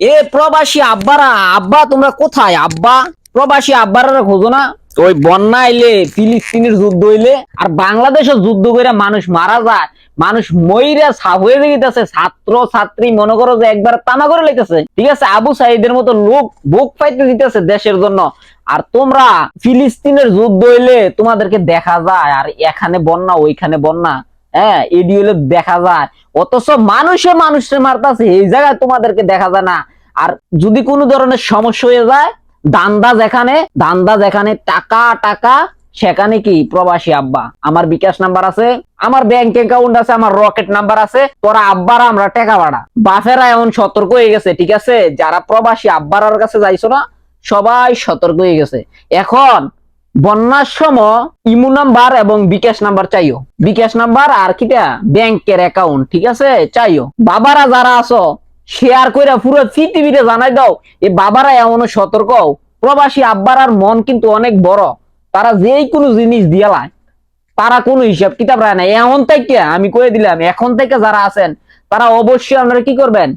এ প্রবাসী আব্বারা, আব্বা তোমরা কোথায়? আব্বা, প্রবাসী আব্বারা খোঁজো না। ওই বন্যা আইলে ফিলিস্তিনের যুদ্ধ হইলে, আর বাংলাদেশে যুদ্ধ করে মানুষ মারা যায়। মানুষ মইরা হয়ে যেতেছে ছাত্র ছাত্রী মনে করো যে একবার তামা করে লাইতেছে। ঠিক আছে? আবু সাইদের মতো লোক বুক পাইতে দিতেছে দেশের জন্য। আর তোমরা ফিলিস্তিনের যুদ্ধ হইলে তোমাদেরকে দেখা যায়। আর এখানে বন্যা, ওইখানে বন্যা। হ্যাঁ এডি দেখা যায়। অথচ মানুষে মানুষের মারতাছে, এই জায়গায় তোমাদেরকে দেখা যায় না। আর যদি কোনো ধরনের সমস্যা হয়ে যায় টাকা টাকা, সেখানে কি? প্রবাসী আব্বা। আমার বিকাশ নাম্বার আছে, আমার ব্যাংক অ্যাকাউন্ট আছে, আমার রকেট নাম্বার আছে, তোরা আব্বারা, আমরা টাকা বাড়া বাফেরা এমন সতর্ক হয়ে গেছে, ঠিক আছে? যারা প্রবাসী আব্বারার কাছে যাইছো না, সবাই সতর্ক হয়ে গেছে। এখন বন্যার সময় ইমু নাম্বার এবং বিকাশ নাম্বার চাইও। বিকাশ নাম্বার আর কিটা? ব্যাংকের অ্যাকাউন্ট ঠিক আছে? চাইও। বাবারা যারা আছো শেয়ার কইরা পুরো পৃথিবীতে জানাই দাও, এই বাবারা এমন সতর্ক প্রবাসী আব্বারার মন কিন্তু অনেক বড়। তারা যেই কোনো জিনিস দিয়ালায় তারা কোনো হিসাব কিতাব রায় না। এমন থেকে, আমি কয়ে দিলাম, এখন থেকে যারা আছেন, তারা অবশ্যই আপনারা কি করবেন?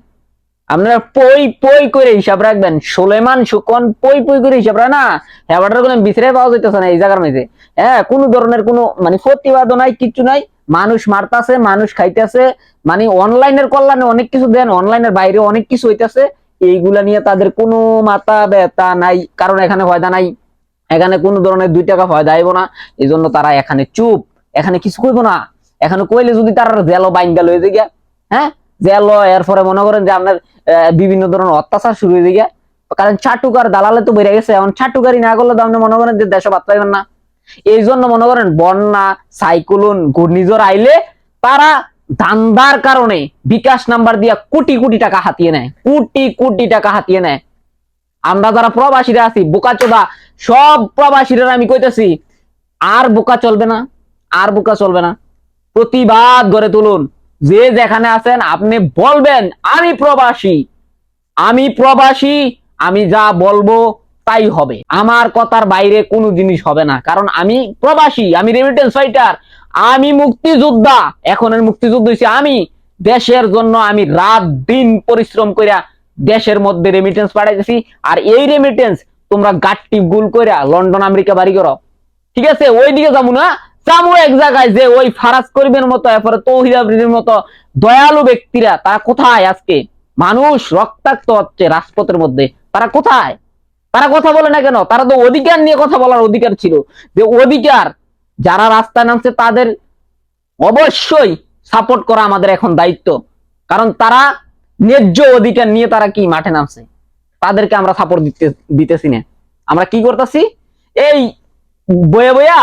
আপনারা পই পই করে হিসাব রাখবেন। সোলেমান, সুকন, পই পই করে হিসাব রাখে না হ্যাবাটার কোনো বিছরে পাওয়া যাইতেছে না এই জায়গার মধ্যে। হ্যাঁ কোনো ধরনের কোনো মানে প্রতিবাদও নাই, কিচ্ছু নাই। মানুষ মারতাছে, মানুষ খাইতেছে। মানে অনলাইনের কল্যাণে অনেক কিছু দেন, অনলাইনের বাইরে অনেক কিছু হইতেছে। এইগুলা নিয়ে তাদের কোনো মাথা ব্যথা নাই, কারণ এখানে ফয়দা নাই। এখানে কোনো ধরনের দুই টাকা ফয়দা আইব না। এই জন্য তারা এখানে চুপ। এখানে কিছু কইব না। এখানে কইলে যদি তারা জেলো বাইন গেল হয়ে যায় হ্যাঁ? জেলো এরপরে মনে করেন যে আপনার বিভিন্ন ধরনের অত্যাচার শুরু হয়ে যায় কারণ চাটুকার দালালে তো বেড়ে গেছে, এখন চাটুকারি না করলে তো আপনি মনে করেন যে দেশে বাদ পাইবেন না। এই জন্য মনে করেন বন্যা, সাইক্লোন, ঘূর্ণিঝড় আইলে তারা ধান্দার কারণে বিকাশ নাম্বার দিয়া কোটি কোটি টাকা হাতিয়ে নেয়, কোটি কোটি টাকা হাতিয়ে নেয়। আমরা যারা প্রবাসীরা আছি বোকা চোদা সব প্রবাসীরা আমি কইতেছি, আর বোকা চলবে না, আর বোকা চলবে না। প্রতিবাদ গড়ে তুলুন। যে যেখানে আছেন, আপনি বলবেন, আমি প্রবাসী। আমি প্রবাসী, আমি যা বলব তাই হবে। আমার কথার বাইরে কোনো জিনিস হবে না। কারণ আমি প্রবাসী, আমি রেমিটেন্স ফাইটার আমি মুক্তিযোদ্ধা। এখনের মুক্তিযুদ্ধ হইছে আমি। দেশের জন্য আমি রাত দিন পরিশ্রম কইরা দেশের মধ্যে রেমিটেন্স পাঠাইতেছি। আর এই রেমিটেন্স তোমরা গাট্টি গুল কইরা লন্ডন, আমেরিকা বাড়ি করো। ঠিক আছে? ওই দিকে যাব না। যাব এক জায়গায় যে ওই ফারাজ করিমের মতো, এরপরে তৌহিদ আফরিদির মতো দয়ালু ব্যক্তিরা, তারা কোথায় আজকে? মানুষ রক্তাক্ত হচ্ছে রাজপথের মধ্যে। তারা কোথায়? তারা কথা বলে না কেন? তারা তো অধিকার নিয়ে কথা বলার অধিকার ছিল। যে অধিকার, যারা রাস্তায় নামছে তাদের অবশ্যই সাপোর্ট করা আমাদের এখন দায়িত্ব। কারণ তারা ন্যায্য অধিকার নিয়ে তারা কি মাঠে নামছে? তাদেরকে আমরা সাপোর্ট দিতে, দিতেছি না। আমরা কি করতেছি? এই বয়ে বইয়া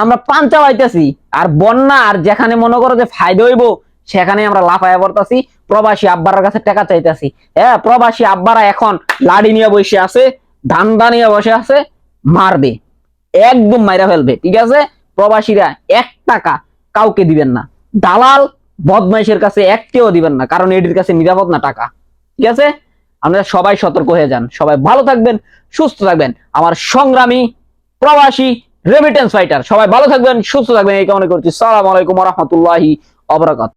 আমরা পাঞ্চা পাইতেছি আর বন্যা, আর যেখানে মনে করো যে ফায়দা হইব, সেখানে আমরা লাফায়া পড়তাছি, প্রবাসী আব্বারার কাছে টাকা চাইতেছি। হ্যাঁ প্রবাসী আব্বারা এখন লাড়ি নিয়ে বসে আছে, ধান্দা নিয়ে বসে আছে, মারবে, একদম মাইরা ফেলবে, ঠিক আছে? প্রবাসীরা এক টাকা কাউকে দিবেন না। দালাল বদমাইশের কাছে একটিও দিবেন না, কারণ এটির কাছে নিরাপদ না টাকা, ঠিক আছে? আপনারা সবাই সতর্ক হয়ে যান, সবাই ভালো থাকবেন, সুস্থ থাকবেন। আমার সংগ্রামী প্রবাসী রেমিটেন্স ফাইটার সবাই ভালো থাকবেন সুস্থ থাকবেন এই কামনা করছি। সালাম আলাইকুম রহমতুল্লাহি অবরাকাত